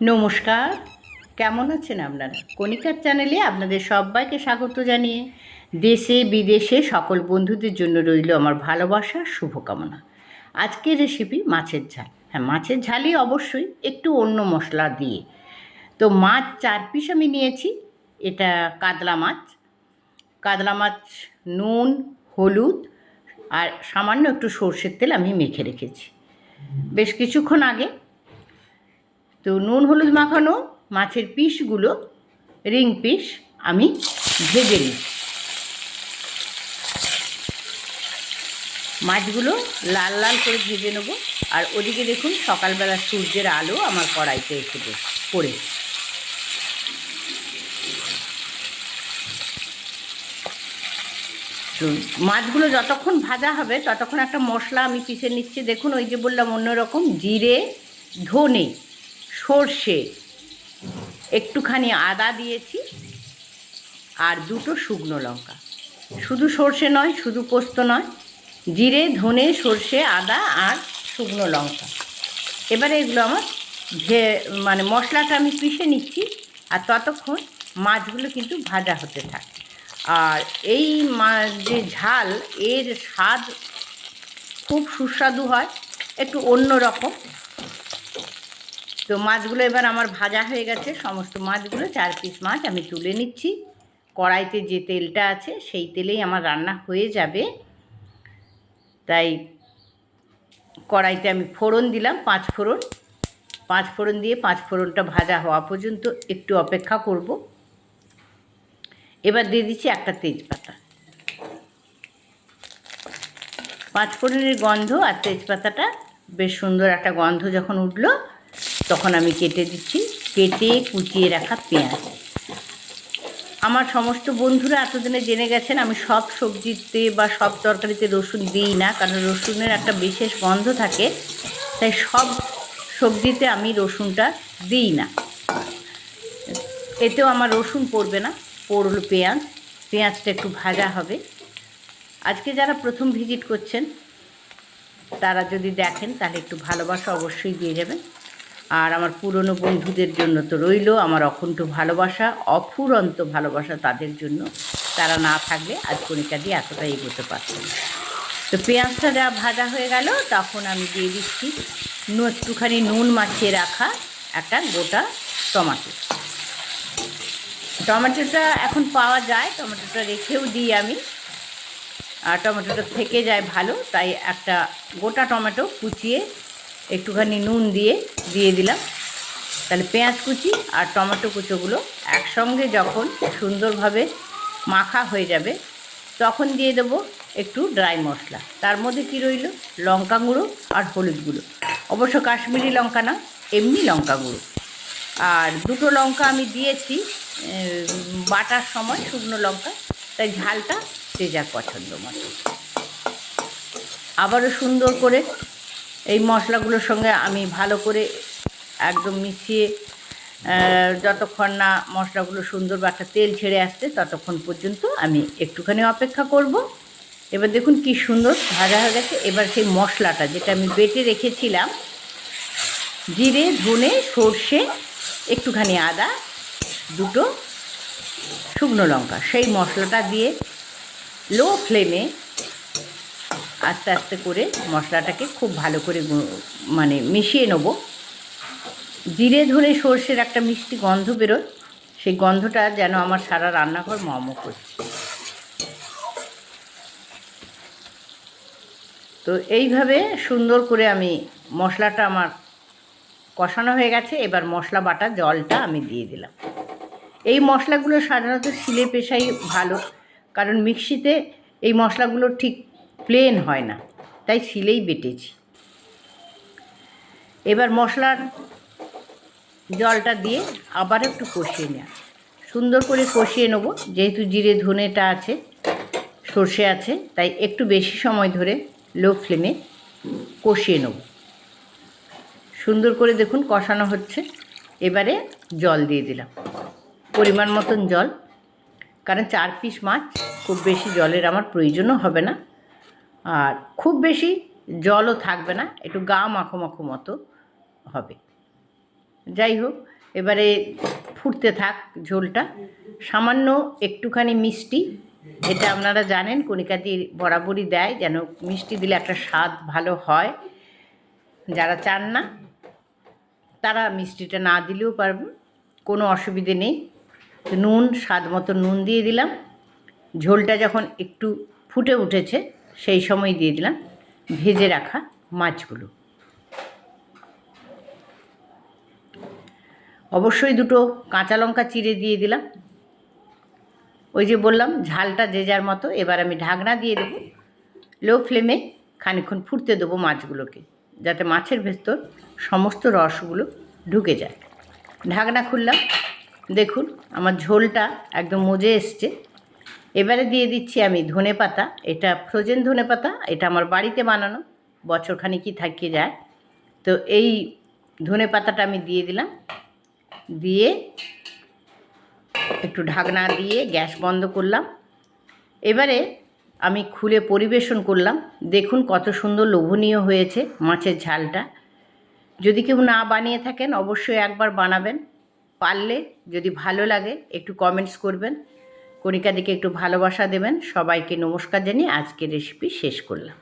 নমস্কার। কেমন আছেন আপনারা? কণিকার চ্যানেলে আপনাদের সবাইকে স্বাগত জানিয়ে দেশে বিদেশে সকল বন্ধুদের জন্য রইল আমার ভালোবাসা, শুভকামনা। আজকের রেসিপি মাছের ঝাল। হ্যাঁ মাছের ঝালই অবশ্যই একটু অন্য মশলা দিয়ে। তো মাছ চার পিস আমি নিয়েছি। এটা কাতলা মাছ। কাতলা মাছ, নুন, হলুদ আর সামান্য একটু সর্ষের তেল আমি মেখে রেখেছি। বেশ কিছুক্ষণ আগে তো নুন, হলুদ মাখানো মাছের পিসগুলো, রিং পিস আমি ভেজে নিই। মাছগুলো লাল লাল করে ভেজে নেব। আর ওদিকে দেখুন, সকালবেলা সূর্যের আলো আমার কড়াইতে এসে পড়ে- মাছগুলো যতক্ষণ ভাজা হবে, ততক্ষণ একটা মশলা আমি পিষে নিচ্ছি। দেখুন, ওই যে বললাম অন্যরকম, জিরে, ধনে সর্ষে। একটুখানি আদা দিয়েছি আর দুটো শুকনো লঙ্কা। শুধু সর্ষে নয়, শুধু পোস্ত নয়, জিরে, ধনে, সর্ষে, আদা আর শুকনো লঙ্কা। এবারে এগুলো আমার ভে মানে মশলাটা আমি পিষে নিচ্ছি আর ততক্ষণ মাছগুলো কিন্তু ভাজা হতে থাকে। আর এই যে ঝাল, এর স্বাদ খুব সুস্বাদু হয়, একটু অন্য রকম তো মাছগুলো এবার আমার ভাজা হয়ে গেছে, সমস্ত মাছগুলো চার পিস মাছ আমি তুলে নিচ্ছি। কড়াইতে যে তেলটা আছে, সেই তেলেই আমার রান্না হয়ে যাবে। তাই কড়াইতে আমি ফোড়ন দিলাম, পাঁচ ফোড়ন। পাঁচ ফোড়ন দিয়ে পাঁচ ফোড়নটা ভাজা হওয়া পর্যন্ত একটু অপেক্ষা করব। এবার দিয়ে দিচ্ছি একটা তেজপাতা। পাঁচ ফোড়নের গন্ধ আর তেজপাতাটা বেশ সুন্দর একটা গন্ধ যখন উঠল তখন আমি কেটে দিচ্ছি। কেটে কুচিয়ে রাখা পেঁয়াজ। আমার সমস্ত বন্ধুরা এতদিনে জেনে গেছেন, আমি সব সবজিতে বা সব তরকারিতে রসুন দিই না, কারণ রসুনের একটা বিশেষ গন্ধ থাকে। তাই সব সবজিতে আমি রসুনটা দিই না। এতেও আমার রসুন পড়বে না, পড়ল পেঁয়াজ। পেঁয়াজটা একটু ভাজা হবে। আজকে যারা প্রথম ভিজিট করছেন, তারা যদি দেখেন, তাহলে একটু ভালোবাসা অবশ্যই দিয়ে যাবেন। আর আমার পুরনো বন্ধুদের জন্য তো রইল আমার অকুণ্ঠ ভালোবাসা, অফুরন্ত ভালোবাসা তাদের জন্য। তারা না থাকলে আজ কণিকা দিয়ে এতটা এগোতে পারছে না। তো পেঁয়াজটা যা ভাজা হয়ে গেল, তখন আমি দিয়ে দিচ্ছি একটুখানি নুন মাখিয়ে রাখা একটা গোটা টমাটো। টমেটোটা এখন পাওয়া যায়, টমেটোটা রেখেও দিই আমি। আর টমেটোটা থেকে যায় ভালো, তাই একটা গোটা টমেটো কুচিয়ে একটুখানি নুন দিয়ে দিয়ে দিলাম। তাহলে পেঁয়াজ কুচি আর টমেটো কুচোগুলো একসঙ্গে যখন সুন্দরভাবে মাখা হয়ে যাবে, তখন দিয়ে দেবো একটু ড্রাই মশলা। তার মধ্যে কি রইল? লঙ্কা গুঁড়ো আর হলুদ গুঁড়ো। অবশ্য কাশ্মীরি লঙ্কা না, এমনি লঙ্কা গুঁড়ো। আর দুটো লঙ্কা আমি দিয়েছি বাটার সময় শুকনো লঙ্কা। তাই ঝালটা যে যার পছন্দ মতো। আবারও সুন্দর করে এই মশলাগুলোর সঙ্গে আমি ভালো করে একদম মিশিয়ে যতক্ষণ না মশলাগুলো সুন্দর বা একটা তেল ছেড়ে আসছে, ততক্ষণ পর্যন্ত আমি একটুখানি অপেক্ষা করব। এবার দেখুন কি সুন্দর ভাজা হয়ে গেছে। এবার সেই মশলাটা যেটা আমি বেটে রেখেছিলাম, জিরে, ধনে, সর্ষে, একটুখানি আদা, দুটো শুকনো লঙ্কা, সেই মশলাটা দিয়ে লো ফ্লেমে আস্তে আস্তে করে মশলাটাকে খুব ভালো করে মানে মিশিয়ে নেব। জিরে ধরে সর্ষের একটা মিষ্টি গন্ধ বেরোয়। সেই গন্ধটা যেন আমার সারা রান্নাঘর মম করছে। তো এইভাবে সুন্দর করে আমি মশলাটা আমার কষানো হয়ে গেছে। এবার মশলা বাটা জলটা আমি দিয়ে দিলাম। এই মশলাগুলো সাধারণত শিলে পেশাই ভালো, কারণ মিক্সিতে এই মশলাগুলো ঠিক প্লেন হয় না, তাই শিলেই বেটেছি। এবার মশলার জলটা দিয়ে আবার একটু কষিয়ে নেওয়া। সুন্দর করে কষিয়ে নেব, যেহেতু জিরে ধনেটা আছে, সর্ষে আছে, তাই একটু বেশি সময় ধরে লো ফ্লেমে কষিয়ে নেব। সুন্দর করে দেখুন কষানো হচ্ছে। এবারে জল দিয়ে দিলাম। পরিমাণ মতন জল, কারণ চার পিস মাছ, খুব বেশি জলের আমার প্রয়োজনও হবে না। আর খুব বেশি জলও থাকবে না, একটু গা মাখো মাখো মতো হবে। যাই হোক, এবারে ফুটতে থাক ঝোলটা। সামান্য একটুখানি মিষ্টি, এটা আপনারা জানেন কণিকাদি বরাবরই দেয়, যেন মিষ্টি দিলে একটা স্বাদ ভালো হয়। যারা চান না, তারা মিষ্টিটা না দিলেও পারবেন, কোনো অসুবিধে নেই। নুন, স্বাদ মতো নুন দিয়ে দিলাম। ঝোলটা যখন একটু ফুটে উঠেছে সেই সময় দিয়ে দিলাম ভেজে রাখা মাছগুলো। অবশ্যই দুটো কাঁচা লঙ্কা চিড়ে দিয়ে দিলাম। ওই যে বললাম, ঝালটা যে যার মতো, এবার আমি ঢাকনা দিয়ে দেবো। লো ফ্লেমে খানিক্ষণ ফুটতে দেবো মাছগুলোকে, যাতে মাছের ভেতর সমস্ত রসগুলো ঢুকে যায়। ঢাকনা খুললাম। দেখুন, আমার ঝোলটা একদম মজে এসছে। এবারে দিয়ে দিচ্ছি আমি ধনে পাতা। এটা ফ্রোজেন ধনে পাতা, এটা আমার বাড়িতে বানানো বছরখানি কি থাকিয়ে যায়। তো এই ধনে পাতাটা আমি দিয়ে দিলাম। দিয়ে একটু ঢাকনা দিয়ে গ্যাস বন্ধ করলাম। এবারে আমি খুলে পরিবেশন করলাম। দেখুন কত সুন্দর লোভনীয় হয়েছে মাছের ঝালটা। যদি কেউ না বানিয়ে থাকেন, অবশ্যই একবার বানাবেন। পারলে যদি ভালো লাগে, একটু কমেন্টস করবেন। কণিকাদিকে একটু ভালোবাসা দেবেন। সবাইকে নমস্কার জানিয়ে আজকের রেসিপি শেষ করলাম।